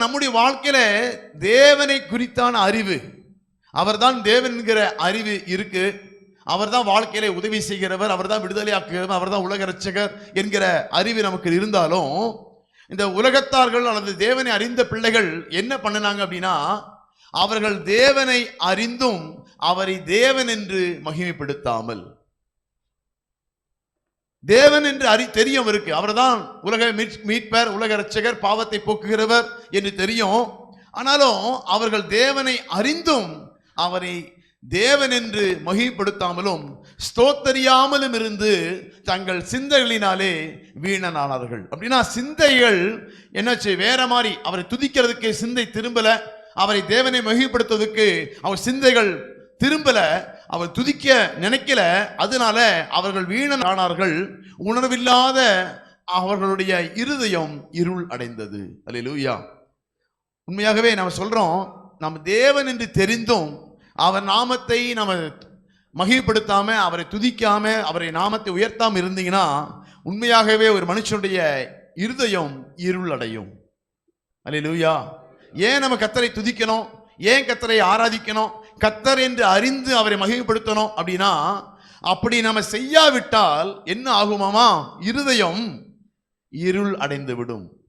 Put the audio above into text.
நம்முடைய வாழ்க்கையில தேவனை குறித்தான அறிவு. அவர்தான் தேவன் என்கிற அறிவு இருக்கு. அவர்தான் வாழ்க்கையில உதவி செய்கிறவர் அவர்தான் விடுதலை ஆக்குகிறவர் அவர்தான் உலக ரட்சகர் என்கிற அறிவு நமக்கு இருந்தாலும் இந்த உலகத்தார்கள் அல்லது தேவனை அறிந்த பிள்ளைகள் என்ன பண்ணினாங்க அப்படின்னா அவர்கள் தேவனை அறிந்தும் அவரை தேவன் என்று மகிமைப்படுத்தாமல் தேவன் என்று அறி தெரியும் அவருக்கு அவர்தான் உலக மீட்- மீட்பர் உலக ரட்சகர் பாவத்தை போக்குகிறவர் என்று தெரியும். ஆனாலும் அவர்கள் தேவனை அறிந்தும் அவரை தேவன் என்று மகிழ்படுத்தாமலும் ஸ்தோத்தரியாமலும் இருந்து தங்கள் சிந்தைகளினாலே வீணனானார்கள். அப்படின்னா சிந்தைகள் என்னாச்சு? வேற மாதிரி. அவரை துதிக்கிறதுக்கு சிந்தை திரும்பல. அவரை தேவனை மகிழ்படுத்துவதற்கு அவர் சிந்தைகள் திரும்பல அவர் துதிக்க நினைக்கல அதனால அவர்கள் வீணனானார்கள் உணர்வில்லாத அவர்களுடைய இருதயம் இருள் அடைந்தது. அல்லேலூயா உண்மையாகவே நம்ம சொல்கிறோம் நம்ம தேவன் என்று தெரிந்தும் அவர் நாமத்தை நம்ம மகிழ்ப்படுத்தாம அவரை துதிக்காம அவரை நாமத்தை உயர்த்தாம இருந்தீங்கன்னா உண்மையாகவே ஒரு மனுஷனுடைய இருதயம் இருள் அடையும். அல்லேலூயா ஏன் நம்ம கத்தரை துதிக்கணும்? ஏன் கத்தரை ஆராதிக்கணும்? கத்தர் என்று அறிந்து அவரை மகிமைப்படுத்தணும் அப்படின்னா அப்படி நம்ம செய்யாவிட்டால் என்ன ஆகுமாமா? இருதயம் இருள் அடைந்து விடும்